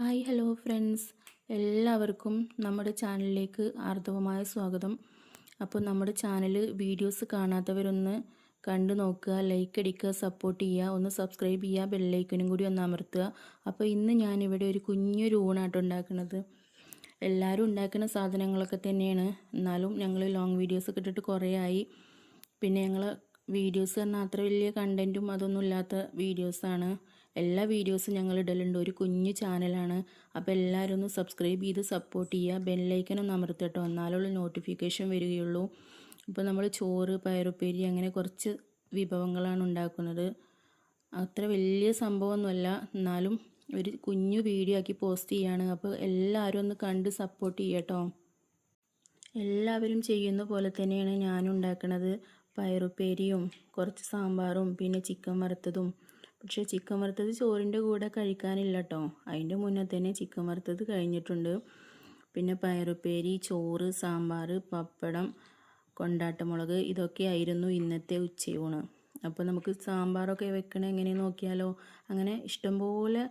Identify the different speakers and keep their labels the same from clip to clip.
Speaker 1: Hi hello friends. എല്ലാവർക്കും നമ്മുടെ ചാനലിലേക്ക് ആർദവമായ സ്വാഗതം. അപ്പോൾ നമ്മുടെ ചാനൽ വീഡിയോസ് കാണാത്തവരൊന്ന് കണ്ടു നോക്കുക ലൈക്ക് അടിക്കുക സപ്പോർട്ട് ചെയ്യുക ഒന്ന് സബ്സ്ക്രൈബ് ചെയ്യുക ബെല്ലൈക്കനും കൂടി ഒന്ന് അമർത്തുക. അപ്പോൾ ഇന്ന് ഞാനിവിടെ ഒരു കുഞ്ഞൊരു ഊണാട്ടം ഉണ്ടാക്കുന്നത് എല്ലാവരും ഉണ്ടാക്കുന്ന സാധനങ്ങളൊക്കെ തന്നെയാണ്. എന്നാലും ഞങ്ങൾ ലോങ് വീഡിയോസ് ഇട്ടിട്ട് കുറേ ആയി. പിന്നെ ഞങ്ങൾ വീഡിയോസ് പറഞ്ഞാൽ അത്ര വലിയ കണ്ടന്റും അതൊന്നും ഇല്ലാത്ത വീഡിയോസാണ് എല്ലാ വീഡിയോസും ഞങ്ങൾ ഇടലുണ്ട് ഒരു കുഞ്ഞു ചാനലാണ്. അപ്പോൾ എല്ലാവരും ഒന്ന് സബ്സ്ക്രൈബ് ചെയ്ത് സപ്പോർട്ട് ചെയ്യുക. ബെല്ലൈക്കൻ ഒന്ന് അമർത്തട്ടോ എന്നാലുള്ള നോട്ടിഫിക്കേഷൻ വരികയുള്ളൂ. അപ്പോൾ നമ്മൾ ചോറ് പയറുപ്പേരി അങ്ങനെ കുറച്ച് വിഭവങ്ങളാണ് ഉണ്ടാക്കുന്നത്. അത്ര വലിയ സംഭവമൊന്നുമല്ല. എന്നാലും ഒരു കുഞ്ഞു വീഡിയോ ആക്കി പോസ്റ്റ് ചെയ്യാണ്. അപ്പോൾ എല്ലാവരും ഒന്ന് കണ്ട് സപ്പോർട്ട് ചെയ്യട്ടോ എല്ലാവരും ചെയ്യുന്ന പോലെ തന്നെയാണ് ഞാൻ ഉണ്ടാക്കുന്നത് പയറുപ്പേരിയും കുറച്ച് സാമ്പാറും പിന്നെ ചിക്കൻ വറുത്തതും പക്ഷേ ചിക്കൻ വറുത്തത് ചോറിന്റെ കൂടെ കഴിക്കാനില്ല കേട്ടോ അതിന്റെ മുന്നേ തന്നെ ചിക്കൻ വറുത്തത് കഴിഞ്ഞിട്ടുണ്ട്. പിന്നെ പയറുപ്പേരി ചോറ് സാമ്പാർ പപ്പടം കൊണ്ടാട്ടമുളക് ഇതൊക്കെ ആയിരുന്നു ഇന്നത്തെ ഉച്ചയൂണ്. അപ്പോൾ നമുക്ക് സാമ്പാറൊക്കെ വെക്കണ എങ്ങനെ നോക്കിയാലോ? അങ്ങനെ ഇഷ്ടംപോലെ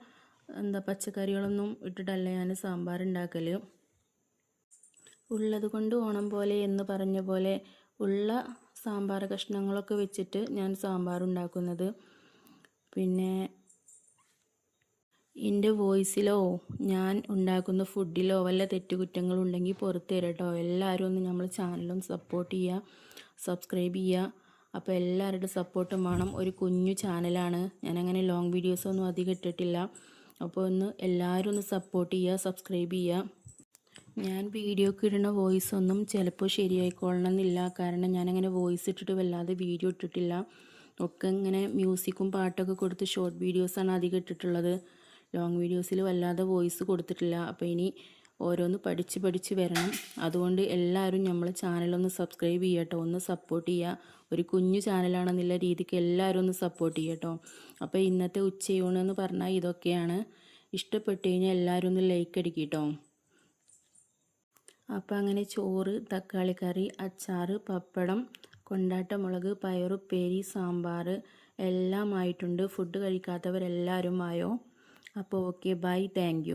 Speaker 1: എന്താ പച്ചക്കറികളൊന്നും ഇട്ടിട്ടല്ല ഞാൻ സാമ്പാർ ഉണ്ടാക്കൽ ഉള്ളത് കൊണ്ട് ഓണം പോലെ എന്ന് പറഞ്ഞ പോലെ ഉള്ള സാമ്പാർ കഷ്ണങ്ങളൊക്കെ വെച്ചിട്ട് ഞാൻ സാമ്പാർ ഉണ്ടാക്കുന്നത്. പിന്നെ എന്റെ വോയിസിലോ ഞാൻ ഉണ്ടാക്കുന്ന ഫുഡിലോ വല്ല തെറ്റുകുറ്റങ്ങളുണ്ടെങ്കിൽ പുറത്ത് തരാം കേട്ടോ. എല്ലാവരും ഒന്ന് നമ്മൾ ചാനലും സപ്പോർട്ട് ചെയ്യുക സബ്സ്ക്രൈബ് ചെയ്യുക അപ്പോൾ എല്ലാവരുടെ സപ്പോർട്ടും വേണം. ഒരു കുഞ്ഞു ചാനലാണ് ഞാനങ്ങനെ ലോങ് വീഡിയോസൊന്നും അധികം ഇട്ടിട്ടില്ല. അപ്പോൾ ഒന്ന് എല്ലാവരും ഒന്ന് സപ്പോർട്ട് ചെയ്യുക സബ്സ്ക്രൈബ് ചെയ്യുക ഞാൻ വീഡിയോക്ക് ഇടുന്ന വോയിസ് ഒന്നും ചിലപ്പോൾ ശരിയായിക്കൊള്ളണമെന്നില്ല. കാരണം ഞാനങ്ങനെ വോയിസ് ഇട്ടിട്ട് വല്ലാതെ വീഡിയോ ഇട്ടിട്ടില്ല. ഒക്കെ ഇങ്ങനെ മ്യൂസിക്കും പാട്ടൊക്കെ കൊടുത്ത് ഷോർട്ട് വീഡിയോസാണ് അധികം ഇട്ടിട്ടുള്ളത്. ലോങ് വീഡിയോസിൽ വല്ലാതെ വോയിസ് കൊടുത്തിട്ടില്ല. അപ്പോൾ ഇനി ഓരോന്ന് പഠിച്ച് പഠിച്ച് വരണം. അതുകൊണ്ട് എല്ലാവരും നമ്മൾ ചാനലൊന്ന് സബ്സ്ക്രൈബ് ചെയ്യട്ടോ ഒന്ന് സപ്പോർട്ട് ചെയ്യുക. ഒരു കുഞ്ഞു ചാനലാണെന്നുള്ള രീതിക്ക് എല്ലാവരും ഒന്ന് സപ്പോർട്ട് ചെയ്യട്ടോ അപ്പോൾ ഇന്നത്തെ ഉച്ചയൂണെന്ന് പറഞ്ഞാൽ ഇതൊക്കെയാണ്. ഇഷ്ടപ്പെട്ട് കഴിഞ്ഞാൽ എല്ലാവരും ഒന്ന് ലൈക്ക് അടിക്കട്ടോ അപ്പോൾ അങ്ങനെ ചോറ് തക്കാളി കറി അച്ചാർ പപ്പടം കൊണ്ടാട്ടമുളക് പയറുപ്പേരി സാമ്പാർ എല്ലാം ആയിട്ടുണ്ട് ഫുഡ് കഴിക്കാത്തവരെല്ലാവരും ആയോ? അപ്പോൾ ഓക്കെ ബൈ. താങ്ക്